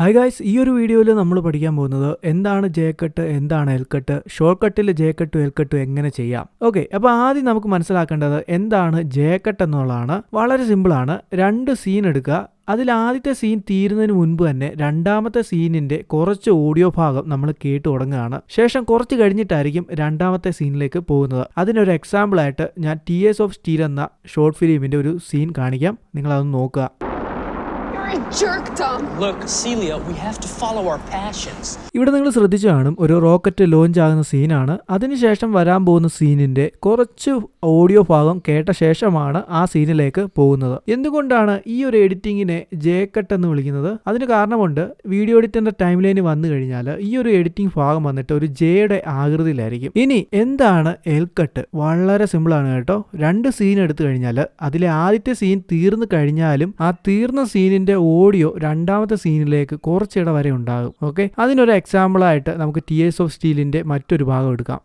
Hi guys ഈ ഒരു വീഡിയോയിൽ നമ്മൾ പഠിക്കാൻ പോകുന്നത് എന്താണ് ജെ കട്ട് എന്താണ് എൽ കട്ട് ഷോർട്ട് കട്ടിൽ ജെ എൽ കട്ടും എങ്ങനെ ചെയ്യാം? ഓക്കെ അപ്പോൾ ആദ്യം നമുക്ക് മനസ്സിലാക്കേണ്ടത് എന്താണ് ജെ കട്ട് എന്നുള്ളതാണ്. വളരെ സിമ്പിളാണ് രണ്ട് സീൻ എടുക്കുക. അതിൽ ആദ്യത്തെ സീൻ തീരുന്നതിന് മുൻപ് തന്നെ രണ്ടാമത്തെ സീനിന്റെ കുറച്ച് ഓഡിയോ ഭാഗം നമ്മൾ കേട്ടു തുടങ്ങുകയാണ്. ശേഷം കുറച്ച് കഴിഞ്ഞിട്ടായിരിക്കും രണ്ടാമത്തെ സീനിലേക്ക് പോകുന്നത്. അതിനൊരു എക്സാമ്പിൾ ആയിട്ട് ഞാൻ ടി എസ് ഓഫ് സ്റ്റീൽ എന്ന ഷോർട്ട് ഫിലിമിന്റെ ഒരു സീൻ കാണിക്കാം. നിങ്ങൾ അതൊന്ന് നോക്കുക. ഇവിടെ നിങ്ങൾ ശ്രദ്ധിച്ചു കാണും ഒരു റോക്കറ്റ് ലോഞ്ച് ആകുന്ന സീനാണ് അതിനുശേഷം വരാൻ പോകുന്ന സീനിന്റെ കുറച്ച് ഓഡിയോ ഭാഗം കേട്ട ശേഷമാണ് ആ സീനിലേക്ക് പോകുന്നത്. എന്തുകൊണ്ടാണ് ഈ ഒരു എഡിറ്റിങ്ങിനെ ജേക്കട്ട് കട്ട് എന്ന് വിളിക്കുന്നത്? അതിന് കാരണമുണ്ട് വീഡിയോ എഡിറ്റിന്റെ ടൈം ലൈന് വന്നു കഴിഞ്ഞാൽ ഈ ഒരു എഡിറ്റിംഗ് ഭാഗം വന്നിട്ട് ഒരു ജെയുടെ ആകൃതിയിലായിരിക്കും. ഇനി എന്താണ് എൽ കട്ട് വളരെ സിമ്പിൾ ആണ് കേട്ടോ. രണ്ട് സീൻ എടുത്തു കഴിഞ്ഞാൽ അതിലെ ആദ്യത്തെ സീൻ തീർന്നു കഴിഞ്ഞാലും ആ തീർന്ന സീനിന്റെ ഓഡിയോ രണ്ടാമത്തെ സീനിലേക്ക് കുറച്ചിട വരെ ഉണ്ടാകും ഓക്കെ അതിനൊരു എക്സാമ്പിൾ ആയിട്ട് നമുക്ക് ടി എസ് ഓഫ് സ്റ്റീലിന്റെ മറ്റൊരു ഭാഗം എടുക്കാം.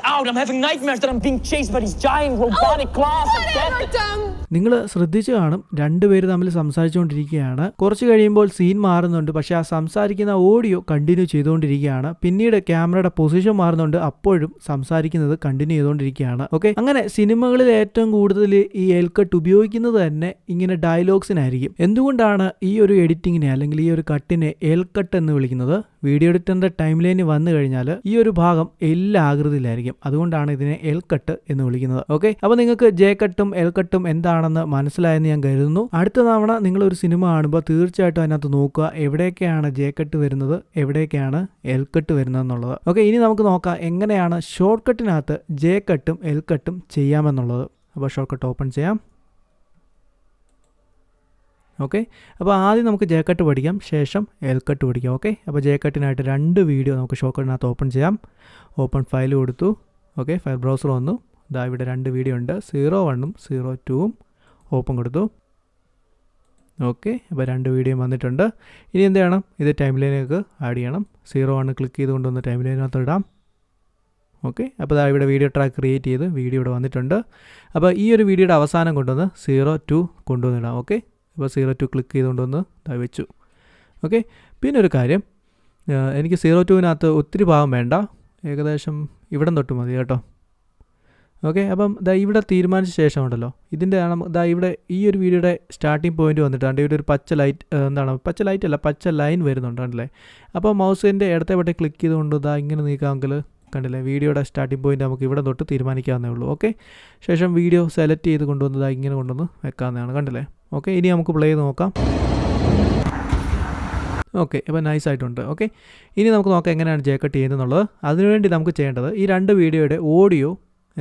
നിങ്ങൾ ശ്രദ്ധിച്ചു കാണും രണ്ടുപേര് തമ്മിൽ സംസാരിച്ചുകൊണ്ടിരിക്കുകയാണ്. കുറച്ച് കഴിയുമ്പോൾ സീൻ മാറുന്നുണ്ട് പക്ഷെ ആ സംസാരിക്കുന്ന ഓഡിയോ കണ്ടിന്യൂ ചെയ്തുകൊണ്ടിരിക്കുകയാണ്. പിന്നീട് ക്യാമറയുടെ പൊസിഷൻ മാറുന്നുണ്ട് അപ്പോഴും സംസാരിക്കുന്നത് കണ്ടിന്യൂ ചെയ്തുകൊണ്ടിരിക്കുകയാണ് ഓക്കെ അങ്ങനെ സിനിമകളിൽ ഏറ്റവും കൂടുതൽ ഈ എൽക്കട്ട് ഉപയോഗിക്കുന്നത് തന്നെ ഇങ്ങനെ ഡയലോഗ്സിനായിരിക്കും എന്തുകൊണ്ടാണ് ഈ ഒരു എഡിറ്റിങ്ങിനെ അല്ലെങ്കിൽ ഈ ഒരു കട്ടിനെ എൽ കട്ട് എന്ന് വിളിക്കുന്നത് വീഡിയോ എഡിറ്ററിന്റെ ടൈം ലൈന് വന്നു കഴിഞ്ഞാൽ ഈ ഒരു ഭാഗം എല്ലാ ആകൃതിയിലായിരിക്കും. അതുകൊണ്ടാണ് ഇതിനെ എൽ കട്ട് എന്ന് വിളിക്കുന്നത്. ഓക്കെ അപ്പോൾ നിങ്ങൾക്ക് ജെ കട്ടും എൽ കട്ടും എന്താണെന്ന് മനസ്സിലായെന്ന് ഞാൻ കരുതുന്നു. അടുത്ത തവണ നിങ്ങൾ ഒരു സിനിമ കാണുമ്പോൾ തീർച്ചയായിട്ടും അതിനകത്ത് നോക്കുക എവിടെയൊക്കെയാണ് ജെ കട്ട് വരുന്നത് എവിടെയൊക്കെയാണ് എൽ കട്ട് വരുന്നത് എന്നുള്ളത്. ഓക്കെ ഇനി നമുക്ക് നോക്കാം എങ്ങനെയാണ് ഷോർട്ട് കട്ടിനകത്ത് ജെ കട്ടും എൽ കട്ടും ചെയ്യാമെന്നുള്ളത്. അപ്പോൾ ഷോർട്ട് കട്ട് ഓപ്പൺ ചെയ്യാം. ഓക്കെ അപ്പോൾ ആദ്യം നമുക്ക് ജെ കട്ട് പഠിക്കാം. ശേഷം എൽ കട്ട് പഠിക്കാം. ഓക്കെ അപ്പോൾ ജെ കട്ടിനായിട്ട് രണ്ട് വീഡിയോ നമുക്ക് ഷോക്കട്ടിനകത്ത് കട്ടിനകത്ത് ഓപ്പൺ ചെയ്യാം. ഓപ്പൺ ഫയൽ കൊടുത്തു. ഓക്കെ ഫയൽ ബ്രൗസർ വന്നു. ഇതാ ഇവിടെ രണ്ട് വീഡിയോ ഉണ്ട്. സീറോ വണ്ണും സീറോ ടൂവും ഓപ്പൺ കൊടുത്തു. ഓക്കെ അപ്പോൾ രണ്ട് വീഡിയോ വന്നിട്ടുണ്ട്. ഇനി എന്ത് ചെയ്യണം? ഇത് ടൈം ലൈനിലേക്ക് ആഡ് ചെയ്യണം. സീറോ വണ് ക്ലിക്ക് ചെയ്തുകൊണ്ട് കൊണ്ടുവന്ന് ടൈം ലൈനകത്ത് ഇടാം. ഓക്കെ അപ്പോൾ ഇതാ ഇവിടെ വീഡിയോ ട്രാക്ക് ക്രിയേറ്റ് ചെയ്ത് വീഡിയോ ഇവിടെ വന്നിട്ടുണ്ട്. അപ്പോൾ ഈ ഒരു വീഡിയോയുടെ അവസാനം കൊണ്ടുവന്ന് സീറോ ടു കൊണ്ടുവന്നിടാം ഓക്കെ അപ്പോൾ സീറോ ടു ക്ലിക്ക് ചെയ്തുകൊണ്ടൊന്ന് വന്ന് വെച്ചു ഓക്കെ പിന്നെ ഒരു കാര്യം. എനിക്ക് സീറോ ടുവിനകത്ത് ഒത്തിരി ഭാഗം വേണ്ട. ഏകദേശം ഇവിടം തൊട്ട് മതി കേട്ടോ. ഓക്കെ അപ്പം ദാ ഇവിടെ തീരുമാനിച്ച ശേഷം ഉണ്ടല്ലോ. ഇതിന്റെ ആണ് ദാ ഇവിടെ ഈ ഒരു വീഡിയോയുടെ സ്റ്റാർട്ടിംഗ് പോയിന്റ് വന്നിട്ട് ദാ ഇവിടെ ഒരു പച്ച ലൈറ്റ് എന്താണ്? പച്ച ലൈറ്റ് അല്ല പച്ച ലൈൻ വരുന്നുണ്ട് കണ്ടില്ലേ? അപ്പോൾ മൗസിന്റെ ഇടത്തെ വട്ടെ ക്ലിക്ക് ചെയ്തുകൊണ്ട് ദാ ഇങ്ങനെ നീക്കാമെങ്കിൽ കണ്ടില്ലേ? വീഡിയോയുടെ സ്റ്റാർട്ടിംഗ് പോയിന്റ് നമുക്ക് ഇവിടെ തൊട്ട് തീരുമാനിക്കാവുന്നേ ഉള്ളൂ. ഓക്കെ ശേഷം വീഡിയോ സെലക്ട് ചെയ്ത് കൊണ്ടുവന്ന് ദാ ഇങ്ങനെ കൊണ്ടുവന്ന് വെക്കാവുന്നതാണ് കണ്ടില്ലേ? ഓക്കെ ഇനി നമുക്ക് പ്ലേ ചെയ്ത് നോക്കാം. ഓക്കെ ഇപ്പോൾ നൈസ് ആയിട്ടുണ്ട്. ഓക്കെ ഇനി നമുക്ക് നോക്കാം എങ്ങനെയാണ് ജേക്കറ്റ് കട്ട് ചെയ്യുന്നതെന്നുള്ളത്. അതിനുവേണ്ടി നമുക്ക് ചെയ്യേണ്ടത് ഈ രണ്ട് വീഡിയോയുടെ ഓഡിയോ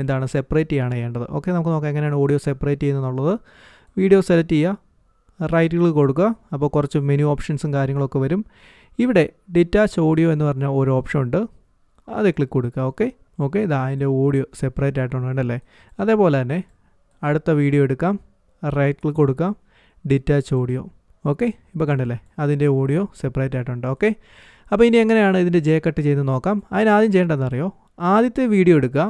എന്താണ് സെപ്പറേറ്റ് ചെയ്യാണ് ചെയ്യേണ്ടത്. ഓക്കെ നമുക്ക് നോക്കാം എങ്ങനെയാണ് ഓഡിയോ സെപ്പറേറ്റ് ചെയ്യുന്നതെന്നുള്ളത്. വീഡിയോ സെലക്ട് ചെയ്യുക റൈറ്റ് ക്ലിക്ക് കൊടുക്കുക അപ്പോൾ കുറച്ച് മെനു ഓപ്ഷൻസും കാര്യങ്ങളൊക്കെ വരും. ഇവിടെ ഡിറ്റാച്ച് ഓഡിയോ എന്ന് പറഞ്ഞ ഒരു ഓപ്ഷൻ ഉണ്ട്. അത് ക്ലിക്ക് കൊടുക്കുക ഓക്കെ ഓക്കെ ഇതാ അതിന്റെ ഓഡിയോ സെപ്പറേറ്റ് ആയിട്ടുണ്ട് കണ്ടല്ലേ? അതേപോലെ തന്നെ അടുത്ത വീഡിയോ എടുക്കാം. റൈറ്റ് ക്ലിക്ക് കൊടുക്കാം. ഡിറ്റാച്ച് ഓഡിയോ ഓക്കെ ഇപ്പോൾ കണ്ടല്ലേ? അതിന്റെ ഓഡിയോ സെപ്പറേറ്റ് ആയിട്ടുണ്ട്. ഓക്കെ അപ്പോൾ ഇനി എങ്ങനെയാണ് ഇതിന്റെ ജെ കട്ട് ചെയ്ത് നോക്കാം? അതിനാദ്യം ചെയ്യേണ്ടതെന്ന് അറിയോ ആദ്യത്തെ വീഡിയോ എടുക്കുക.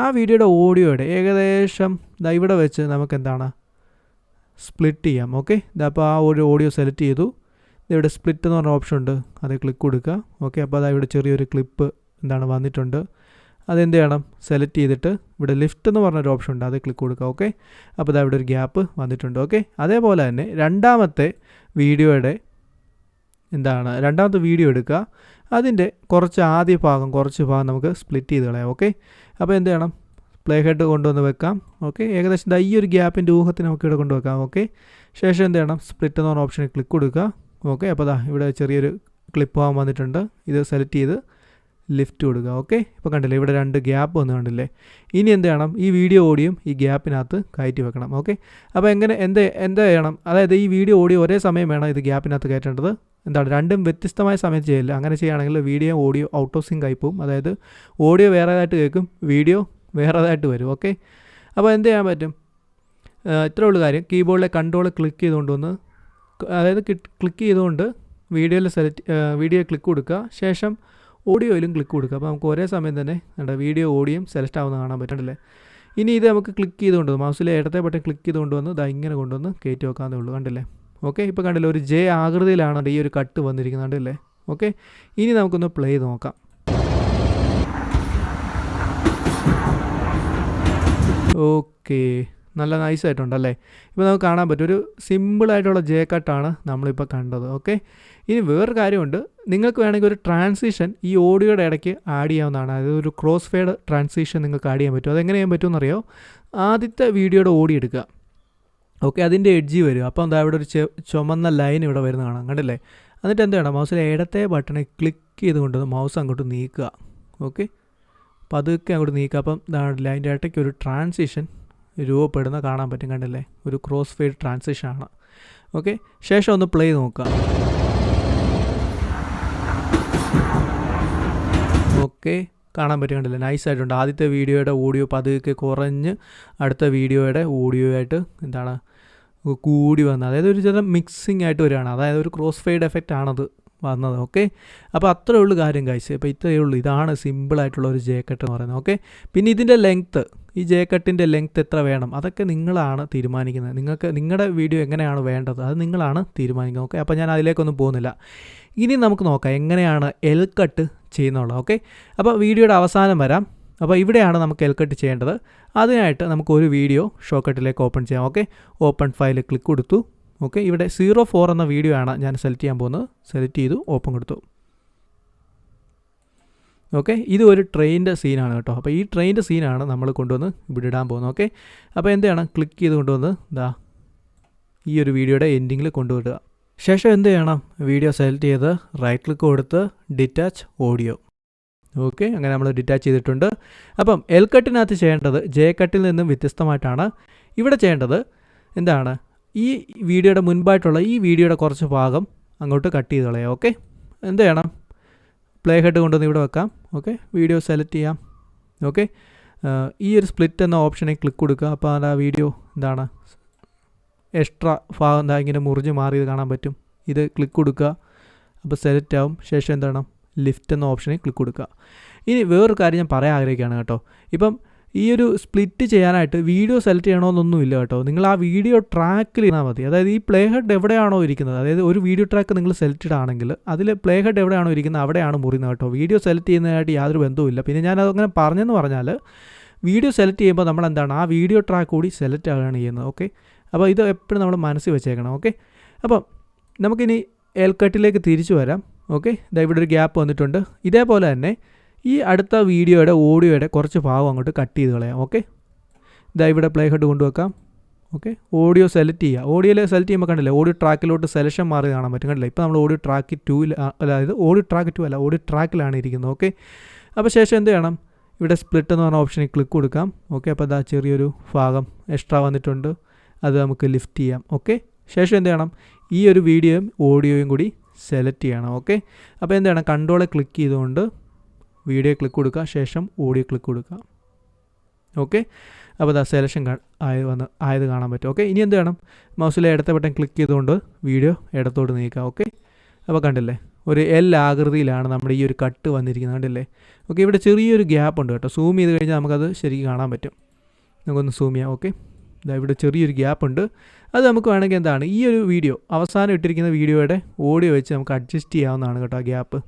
ആ വീഡിയോയുടെ ഓഡിയോയുടെ ഏകദേശം ദാ ഇവിടെ വെച്ച് നമുക്ക് എന്താണ് സ്പ്ലിറ്റ് ചെയ്യാം ഓക്കെ ഇതപ്പോൾ ആ ഒരു ഓഡിയോ സെലക്ട് ചെയ്തു. ഇവിടെ സ്പ്ലിറ്റ് എന്ന് പറഞ്ഞ ഓപ്ഷൻ ഉണ്ട്. അത് ക്ലിക്ക് കൊടുക്കുക. ഓക്കെ അപ്പോൾ അതാ ഇവിടെ ചെറിയൊരു ക്ലിപ്പ് എന്താണ് വന്നിട്ടുണ്ട്. അതെന്ത് ചെയ്യണം? സെലക്ട് ചെയ്തിട്ട് ഇവിടെ ലിഫ്റ്റ് എന്ന് പറഞ്ഞൊരു ഓപ്ഷൻ ഉണ്ട്. അത് ക്ലിക്ക് കൊടുക്കുക ഓക്കെ അപ്പോൾ ഇതാ ഇവിടെ ഒരു ഗ്യാപ്പ് വന്നിട്ടുണ്ട് ഓക്കെ അതേപോലെ തന്നെ രണ്ടാമത്തെ വീഡിയോയുടെ എന്താണ്? രണ്ടാമത്തെ വീഡിയോ എടുക്കുക. അതിന്റെ കുറച്ച് ആദ്യ ഭാഗം കുറച്ച് ഭാഗം നമുക്ക് സ്പ്ലിറ്റ് ചെയ്ത് കളയാം ഓക്കെ അപ്പോൾ എന്ത് ചെയ്യണം? പ്ലേ ഹെഡ് കൊണ്ടുവന്ന് വെക്കാം ഓക്കെ ഏകദേശം ഇതാ ഈ ഒരു ഗ്യാപ്പിന്റെ ഊഹത്തിന് നമുക്ക് ഇവിടെ കൊണ്ടുവെക്കാം ഓക്കെ ശേഷം എന്ത് ചെയ്യണം? സ്പ്ലിറ്റ് എന്ന് പറഞ്ഞ ഓപ്ഷനിൽ ക്ലിക്ക് കൊടുക്കുക ഓക്കെ അപ്പോൾ ഇതാ ഇവിടെ ചെറിയൊരു ക്ലിപ്പ് ആകാൻ വന്നിട്ടുണ്ട്. ഇത് സെലക്ട് ചെയ്ത് ലിഫ്റ്റ് കൊടുക്കുക ഓക്കെ ഇപ്പോൾ കണ്ടില്ലേ ഇവിടെ രണ്ട് ഗ്യാപ്പ് വന്ന് കണ്ടില്ലേ? ഇനി എന്ത് ചെയ്യണം? ഈ വീഡിയോ ഓഡിയോ ഈ ഗ്യാപ്പിനകത്ത് കയറ്റി വെക്കണം ഓക്കെ അപ്പോൾ എങ്ങനെ എന്ത് എന്ത് ചെയ്യണം? അതായത് ഈ വീഡിയോ ഓഡിയോ ഒരേ സമയം വേണം ഇത് ഗ്യാപ്പിനകത്ത് കയറ്റേണ്ടത്. എന്താണ്? രണ്ടും വ്യത്യസ്തമായ സമയത്ത് ചെയ്യില്ല. അങ്ങനെ ചെയ്യുകയാണെങ്കിൽ video audio out of sync ആയി പോകും അതായത് ഓഡിയോ വേറേതായിട്ട് കേൾക്കും വീഡിയോ വേറേതായിട്ട് വരും ഓക്കെ അപ്പോൾ എന്ത് ചെയ്യാൻ പറ്റും? ഇത്രേ ഉള്ളൂ കാര്യം. കീബോർഡിലെ കൺട്രോൾ ക്ലിക്ക് ചെയ്തുകൊണ്ട് വന്ന് അതായത് ക്ലിക്ക് ചെയ്തുകൊണ്ട് വീഡിയോയിൽ സെലക്ട് വീഡിയോ ക്ലിക്ക് കൊടുക്കുക. ശേഷം ഓഡിയോയിലും ക്ലിക്ക് കൊടുക്കുക. അപ്പോൾ നമുക്ക് ഒരേ സമയം തന്നെ നമ്മുടെ വീഡിയോ ഓഡിയോയും സെലക്ട് ആവുന്ന കാണാൻ പറ്റുന്നില്ലേ ഇനി ഇത് നമുക്ക് ക്ലിക്ക് ചെയ്തുകൊണ്ട് മൗസിലെ ഇടത്തെ ബട്ടൺ ക്ലിക്ക് ചെയ്തുകൊണ്ട് വന്ന്. ദാ ഇങ്ങനെ കൊണ്ടുവന്ന് കയറ്റി വെക്കാവുന്നേ ഉള്ളൂ. കണ്ടില്ലേ? ഓക്കെ ഇപ്പോൾ കണ്ടില്ലേ? ഒരു ജെ ആകൃതിയിലാണ് ഈ ഒരു കട്ട് വന്നിരിക്കുന്നത്. കണ്ടില്ലേ? ഓക്കെ ഇനി നമുക്കൊന്ന് പ്ലേ ചെയ്ത് നോക്കാം. ഓക്കെ നല്ല നൈസ് ആയിട്ടുണ്ടല്ലേ? ഇപ്പോൾ നമുക്ക് കാണാൻ പറ്റും. ഒരു സിമ്പിളായിട്ടുള്ള ജെ കട്ടാണ് നമ്മളിപ്പോൾ കണ്ടത്. ഓക്കെ ഇനി വേറൊരു കാര്യമുണ്ട്. നിങ്ങൾക്ക് വേണമെങ്കിൽ ഒരു ട്രാൻസിഷൻ ഈ ഓഡിയോയുടെ ഇടയ്ക്ക് ആഡ് ചെയ്യാവുന്നതാണ്. അതായത് ഒരു ക്രോസ് ഫെയ്ഡ് ട്രാൻസിഷൻ നിങ്ങൾക്ക് ആഡ് ചെയ്യാൻ പറ്റും. അതെങ്ങനെ ചെയ്യാൻ പറ്റുമെന്നറിയോ? ആദ്യത്തെ വീഡിയോയുടെ ഓടി എടുക്കുക. ഓക്കെ അതിന്റെ എഡ്ജി വരും. അപ്പോൾ എന്താ ഇവിടെ ഒരു ചുമന്ന ലൈൻ ഇവിടെ വരുന്ന കാണാം. കണ്ടില്ലേ? എന്നിട്ട് എന്ത് വേണം മൗസിലെ ഇടത്തെ ബട്ടണെ ക്ലിക്ക് ചെയ്തുകൊണ്ട് മൗസ് അങ്ങോട്ട് നീക്കുക. ഓക്കെ പതുക്കെ അങ്ങോട്ട് നീക്കുക. അപ്പം ഇതാണ്ടില്ല അതിന്റെ ഇടയ്ക്ക് ഒരു ട്രാൻസിഷൻ രൂപപ്പെടുന്ന കാണാൻ പറ്റും. കണ്ടില്ലേ? ഒരു ക്രോസ് ഫെയ്ഡ് ട്രാൻസിഷൻ ആണ്. ഓക്കെ ശേഷം ഒന്ന് പ്ലേ നോക്കുക. ഓക്കെ കാണാൻ പറ്റും കണ്ടില്ല നൈസ് ആയിട്ടുണ്ട്. ആദ്യത്തെ വീഡിയോയുടെ ഓഡിയോ പതുക്കെ കുറഞ്ഞ് അടുത്ത വീഡിയോയുടെ ഓഡിയോ ആയിട്ട് എന്താണ് കൂടി വന്നത്. അതായത് ഒരു ചില മിക്സിംഗ് ആയിട്ട് വരികയാണ്. അതായത് ഒരു ക്രോസ് ഫെയ്ഡ് എഫക്റ്റ് ആണത് വന്നത്. ഓക്കെ അപ്പോൾ അത്രേ ഉള്ളൂ കാര്യം കഴിച്ച് അപ്പോൾ ഇത്രയേ ഉള്ളൂ. ഇതാണ് സിമ്പിളായിട്ടുള്ള ഒരു ജേക്കറ്റ് എന്ന് പറയുന്നത്. ഓക്കെ പിന്നെ ഇതിന്റെ ലെങ്ത്ത് ഈ ജേക്കറ്റിന്റെ ലെങ്ത്ത് എത്ര വേണം? അതൊക്കെ നിങ്ങളാണ് തീരുമാനിക്കുന്നത്. നിങ്ങൾക്ക് നിങ്ങളുടെ വീഡിയോ എങ്ങനെയാണ് വേണ്ടത്? അത് നിങ്ങളാണ് തീരുമാനിക്കുന്നത്. ഓക്കെ അപ്പോൾ ഞാൻ അതിലേക്കൊന്നും പോകുന്നില്ല. ഇനി നമുക്ക് നോക്കാം എങ്ങനെയാണ് എൽ കട്ട് ചെയ്യുന്നുള്ളത് ഓക്കെ അപ്പോൾ വീഡിയോയുടെ അവസാനം വരാം. അപ്പോൾ ഇവിടെയാണ് നമുക്ക് എൽ കട്ട് ചെയ്യേണ്ടത്. അതിനായിട്ട് നമുക്ക് ഒരു വീഡിയോ ഷോക്കട്ടിലേക്ക് ഓപ്പൺ ചെയ്യാം ഓക്കെ ഓപ്പൺ ഫയൽ ക്ലിക്ക് കൊടുത്തു ഓക്കെ ഇവിടെ സീറോ ഫോർ എന്ന വീഡിയോ ആണ് ഞാൻ സെലക്ട് ചെയ്യാൻ പോകുന്നത്. സെലക്ട് ചെയ്തു ഓപ്പൺ കൊടുത്തു. ഓക്കെ ഇത് ഒരു ട്രെയിനിന്റെ സീനാണ് കേട്ടോ. അപ്പോൾ ഈ ട്രെയിനിന്റെ സീനാണ് നമ്മൾ കൊണ്ടുവന്ന് ഇവിടെ ഇടാൻ പോകുന്നത് ഓക്കെ അപ്പോൾ എന്താണ്? ക്ലിക്ക് ചെയ്ത് കൊണ്ടുവന്ന് ദാ ഈ ഒരു വീഡിയോയുടെ എൻഡിങ്ങിൽ കൊണ്ടുവിടുക ശേഷം എന്ത് ചെയ്യണം? വീഡിയോ സെലക്ട് ചെയ്ത് റൈറ്റ് ക്ലിക്ക് കൊടുത്ത് ഡിറ്റാച്ച് ഓഡിയോ ഓക്കെ അങ്ങനെ നമ്മൾ ഡിറ്റാച്ച് ചെയ്തിട്ടുണ്ട്. അപ്പം എൽ കട്ടിനകത്ത് ചെയ്യേണ്ടത് ജെ കട്ടിൽ നിന്നും വ്യത്യസ്തമായിട്ടാണ്. ഇവിടെ ചെയ്യേണ്ടത് എന്താണ്? ഈ വീഡിയോയുടെ മുൻപായിട്ടുള്ള ഈ വീഡിയോയുടെ കുറച്ച് ഭാഗം അങ്ങോട്ട് കട്ട് ചെയ്ത് കളയാം ഓക്കെ എന്ത് ചെയ്യണം? പ്ലേ ഹെഡ് കൊണ്ടുവന്ന് ഇവിടെ വെക്കാം ഓക്കെ വീഡിയോ സെലക്ട് ചെയ്യാം ഓക്കെ ഈ ഒരു സ്പ്ലിറ്റ് എന്ന ഓപ്ഷനെ ക്ലിക്ക് കൊടുക്കുക. അപ്പോൾ ആ വീഡിയോ എന്താണ്? എക്സ്ട്രാ ഭാഗം എന്താ ഇങ്ങനെ മുറിഞ്ഞ് മാറിയത് കാണാൻ പറ്റും. ഇത് ക്ലിക്ക് കൊടുക്കുക. അപ്പോൾ സെലക്ട് ആവും. ശേഷം എന്താണ്? ലിഫ്റ്റ് എന്ന ഓപ്ഷനിൽ ക്ലിക്ക് കൊടുക്കുക. ഇനി വേറൊരു കാര്യം ഞാൻ പറയാൻ ആഗ്രഹിക്കുകയാണ് കേട്ടോ. ഇപ്പം ഈ ഒരു സ്പ്ലിറ്റ് ചെയ്യാനായിട്ട് വീഡിയോ സെലക്ട് ചെയ്യണമെന്നൊന്നുമില്ല കേട്ടോ. നിങ്ങൾ ആ വീഡിയോ ട്രാക്കിൽ ഇരുന്നാൽ മതി. അതായത് ഈ പ്ലേ ഹെഡ് എവിടെയാണോ ഇരിക്കുന്നത്? അതായത് ഒരു വീഡിയോ ട്രാക്ക് നിങ്ങൾ സെലക്റ്റഡ് ആണെങ്കിൽ അതിൽ പ്ലേ ഹെഡ് എവിടെയാണോ ഇരിക്കുന്നത്? അവിടെയാണ് മുറിയുന്നത് കേട്ടോ. വീഡിയോ സെലക്ട് ചെയ്യുന്നതിനായിട്ട് യാതൊരു ബന്ധവുമില്ല. പിന്നെ ഞാൻ അതങ്ങനെ പറഞ്ഞെന്ന് പറഞ്ഞാൽ വീഡിയോ സെലക്ട് ചെയ്യുമ്പോൾ നമ്മൾ എന്താണ്? ആ വീഡിയോ ട്രാക്ക് കൂടി സെലക്ട് ആവുകയാണ് ചെയ്യുന്നത്. ഓക്കെ അപ്പോൾ ഇത് എപ്പോഴും നമ്മൾ മനസ്സിൽ വെച്ചേക്കണം ഓക്കെ അപ്പം നമുക്കിനി എൽ കട്ടിലേക്ക് തിരിച്ചു വരാം ഓക്കെ ഇതാ ഇവിടെ ഒരു ഗ്യാപ്പ് വന്നിട്ടുണ്ട്. ഇതേപോലെ തന്നെ ഈ അടുത്ത വീഡിയോയുടെ ഓഡിയോയുടെ കുറച്ച് ഭാഗം അങ്ങോട്ട് കട്ട് ചെയ്ത് കളയാം ഓക്കെ ഇതാ ഇവിടെ പ്ലേ ഹെഡ് കൊണ്ടുവെക്കാം ഓക്കെ ഓഡിയോ സെലക്ട് ചെയ്യുക. ഓഡിയോയിൽ സെലക്ട് ചെയ്യുമ്പോൾ കണ്ടില്ലേ ഓഡിയോ ട്രാക്കിലോട്ട് സെലക്ഷൻ മാറി കാണാൻ പറ്റും കണ്ടില്ലേ? ഇപ്പോൾ നമ്മൾ ഓഡിയോ ട്രാക്ക് ടൂവിൽ അതായത് ഓഡിയോ ട്രാക്ക് ടു അല്ല ഓഡിയോ ട്രാക്കിലാണ് ഇരിക്കുന്നത് ഓക്കെ അപ്പോൾ ശേഷം എന്ത് ചെയ്യണം? ഇവിടെ സ്പ്ലിറ്റ് എന്ന് പറഞ്ഞ ഓപ്ഷനിൽ ക്ലിക്ക് കൊടുക്കാം ഓക്കെ അപ്പോൾ അതാ ചെറിയൊരു ഭാഗം എക്സ്ട്രാ വന്നിട്ടുണ്ട്. അത് നമുക്ക് ലിഫ്റ്റ് ചെയ്യാം ഓക്കെ ശേഷം എന്ത് ചെയ്യണം? ഈ ഒരു വീഡിയോയും ഓഡിയോയും കൂടി സെലക്ട് ചെയ്യണം ഓക്കെ അപ്പോൾ എന്ത് ചെയ്യണം? കൺട്രോളെ ക്ലിക്ക് ചെയ്തുകൊണ്ട് വീഡിയോ ക്ലിക്ക് കൊടുക്കുക ശേഷം ഓഡിയോ ക്ലിക്ക് കൊടുക്കുക ഓക്കെ അപ്പോൾ ദാ സെലക്ഷൻ ആയി വന്ന് ആയത് കാണാൻ പറ്റും ഓക്കെ ഇനി എന്ത് വേണം മൗസിലെ ഇടത്തെ ബട്ടൺ ക്ലിക്ക് ചെയ്തുകൊണ്ട് വീഡിയോ ഇടത്തോട്ട് നീക്കുക ഓക്കെ അപ്പോൾ കണ്ടില്ലേ? ഒരു എൽ ആകൃതിയിലാണ് നമ്മുടെ ഈ ഒരു കട്ട് വന്നിരിക്കുന്നത് കണ്ടില്ലേ? ഓക്കെ ഇവിടെ ചെറിയൊരു ഗ്യാപ്പ് ഉണ്ട് കേട്ടോ. സൂം ചെയ്ത് കഴിഞ്ഞാൽ നമുക്കത് ശരിക്കും കാണാൻ പറ്റും. നമുക്കൊന്ന് സൂം ചെയ്യാം ഓക്കെ ഇവിടെ ചെറിയൊരു ഗ്യാപ്പ് ഉണ്ട്. അത് നമുക്ക് വേണമെങ്കിൽ എന്താണ് ഈ ഒരു വീഡിയോ അവസാനം ഇട്ടിരിക്കുന്ന വീഡിയോയുടെ ഓഡിയോ വെച്ച് നമുക്ക് അഡ്ജസ്റ്റ് ചെയ്യാവുന്നതാണ് കേട്ടോ ആ ഗ്യാപ്പ്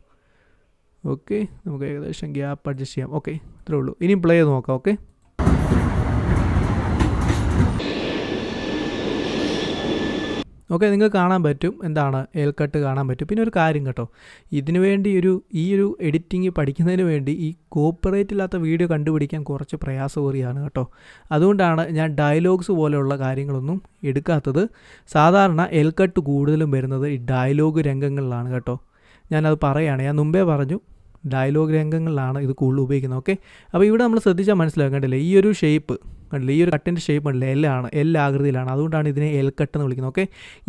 ഓക്കെ നമുക്ക് ഏകദേശം ഗ്യാപ്പ് അഡ്ജസ്റ്റ് ചെയ്യാം. ഓക്കെ ഇത്രേ ഉള്ളൂ. ഇനി പ്ലേ ചെയ്ത് നോക്കാം ഓക്കെ ഓക്കെ നിങ്ങൾക്ക് കാണാൻ പറ്റും. എന്താണ്? ഏൽക്കട്ട് കട്ട് കാണാൻ പറ്റും. പിന്നെ ഒരു കാര്യം കേട്ടോ. ഇതിനു വേണ്ടി ഒരു ഈ ഒരു എഡിറ്റിംഗ് പഠിക്കുന്നതിന് വേണ്ടി ഈ കോപ്പറേറ്റ് ഇല്ലാത്ത വീഡിയോ കണ്ടുപിടിക്കാൻ കുറച്ച് പ്രയാസമേറിയാണ് കേട്ടോ. അതുകൊണ്ടാണ് ഞാൻ ഡയലോഗ്സ് പോലെയുള്ള കാര്യങ്ങളൊന്നും എടുക്കാത്തത്. സാധാരണ എൽ കട്ട് കൂടുതലും വരുന്നത് ഈ ഡയലോഗ് രംഗങ്ങളിലാണ് കേട്ടോ. ഞാനത് പറയുകയാണ് ഞാൻ മുമ്പേ പറഞ്ഞു ഡയലോഗ് രംഗങ്ങളിലാണ് ഇത് കൂടുതൽ ഉപയോഗിക്കുന്നത്. ഓക്കെ അപ്പോൾ ഇവിടെ നമ്മൾ ശ്രദ്ധിച്ചാൽ മനസ്സിലാവും കണ്ടില്ലേ? ഈ ഒരു ഷേപ്പ് കണ്ടില്ലേ? ഈ ഒരു കട്ടിന്റെ ഷേപ്പ് കണ്ടില്ലേ? എൽ ആണ് എൽ ആകൃതിയിലാണ്. അതുകൊണ്ടാണ് ഇതിനെ എൽ കട്ട് എന്ന് വിളിക്കുന്നത്. ഓക്കെ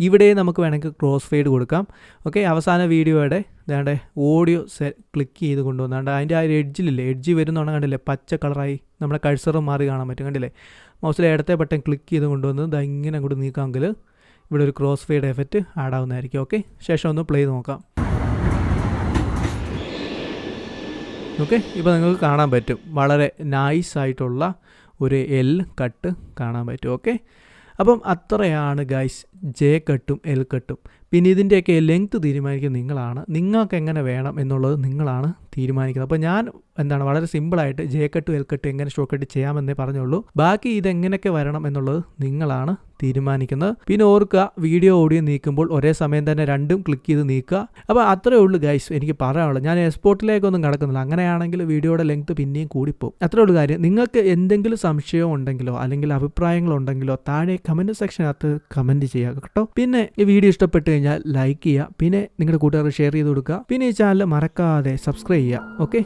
ഇവിടെ നമുക്ക് വേണമെങ്കിൽ ക്രോസ് ഫെയ്ഡ് കൊടുക്കാം. ഓക്കെ അവസാന വീഡിയോയുടെ ഇതാണ്ട് ഓഡിയോ ക്ലിക്ക് ചെയ്ത് കൊണ്ടുവന്നാണ്ട് അതിന്റെ ആ ഒരു എഡ്ജിലില്ലേ എഡ്ജ് വരുന്നതാണ് കണ്ടില്ലേ? പച്ച കളറായി നമ്മുടെ കഴ്സർ മാറി കാണാൻ പറ്റും കണ്ടില്ലേ? മൗസിലെ ഇടത്തെ ബട്ടൺ ക്ലിക്ക് ചെയ്ത് കൊണ്ടുവന്ന് ഇത് ഇങ്ങനെ അങ്ങോട്ട് നീക്കാമെങ്കിൽ ഇവിടെ ഒരു ക്രോസ് ഫെയ്ഡ് എഫക്റ്റ് ആഡ് ആവുന്നതായിരിക്കും. ഓക്കെ ശേഷം ഒന്ന് പ്ലേ നോക്കാം. ഓക്കെ ഇപ്പോൾ നിങ്ങൾക്ക് കാണാൻ പറ്റും. വളരെ നൈസ് ആയിട്ടുള്ള ഒരു എൽ കട്ട് കാണാൻ പറ്റും. ഓക്കെ അപ്പം അത്രയാണ് ഗൈസ് ജെ കട്ടും എൽ കട്ടും പിന്നെ ഇതിന്റെയൊക്കെ ലെങ്ത് തീരുമാനിക്കുന്നത് നിങ്ങളാണ്. നിങ്ങൾക്ക് എങ്ങനെ വേണം എന്നുള്ളത് നിങ്ങളാണ് തീരുമാനിക്കുന്നത്. അപ്പോൾ ഞാൻ എന്താണ് വളരെ സിമ്പിളായിട്ട് ജെ കട്ട് എൽ കട്ട് എങ്ങനെ ഷോ കട്ട് ചെയ്യാമെന്നേ പറഞ്ഞുള്ളൂ. ബാക്കി ഇതെങ്ങനെയൊക്കെ വരണം എന്നുള്ളത് നിങ്ങളാണ് തീരുമാനിക്കുന്നത്. പിന്നെ ഓർക്കുക വീഡിയോ ഓഡിയോ നീക്കുമ്പോൾ ഒരേ സമയം തന്നെ രണ്ടും ക്ലിക്ക് ചെയ്ത് നീക്കുക. അപ്പോൾ അത്രേ ഉള്ളൂ ഗൈസ് എനിക്ക് പറയാനുള്ളൂ ഞാൻ എക്സ്പോർട്ടിലേക്കൊന്നും കിടക്കുന്നില്ല. അങ്ങനെയാണെങ്കിൽ വീഡിയോയുടെ ലെങ്ത് പിന്നെയും കൂടിപ്പോകും അത്രേ ഉള്ളൂ കാര്യം. നിങ്ങൾക്ക് എന്തെങ്കിലും സംശയം ഉണ്ടെങ്കിലോ അല്ലെങ്കിൽ അഭിപ്രായങ്ങളുണ്ടെങ്കിലോ താഴെ കമന്റ് സെക്ഷനകത്ത് കമന്റ് ചെയ്യുക കേട്ടോ. പിന്നെ ഈ വീഡിയോ ഇഷ്ടപ്പെട്ട് കഴിഞ്ഞാൽ ലൈക്ക് ചെയ്യുക. പിന്നെ നിങ്ങളുടെ കൂട്ടുകാർക്ക് ഷെയർ ചെയ്ത് കൊടുക്കുക. പിന്നെ ഈ ചാനൽ മറക്കാതെ സബ്സ്ക്രൈബ് ചെയ്യുക. ഓക്കെ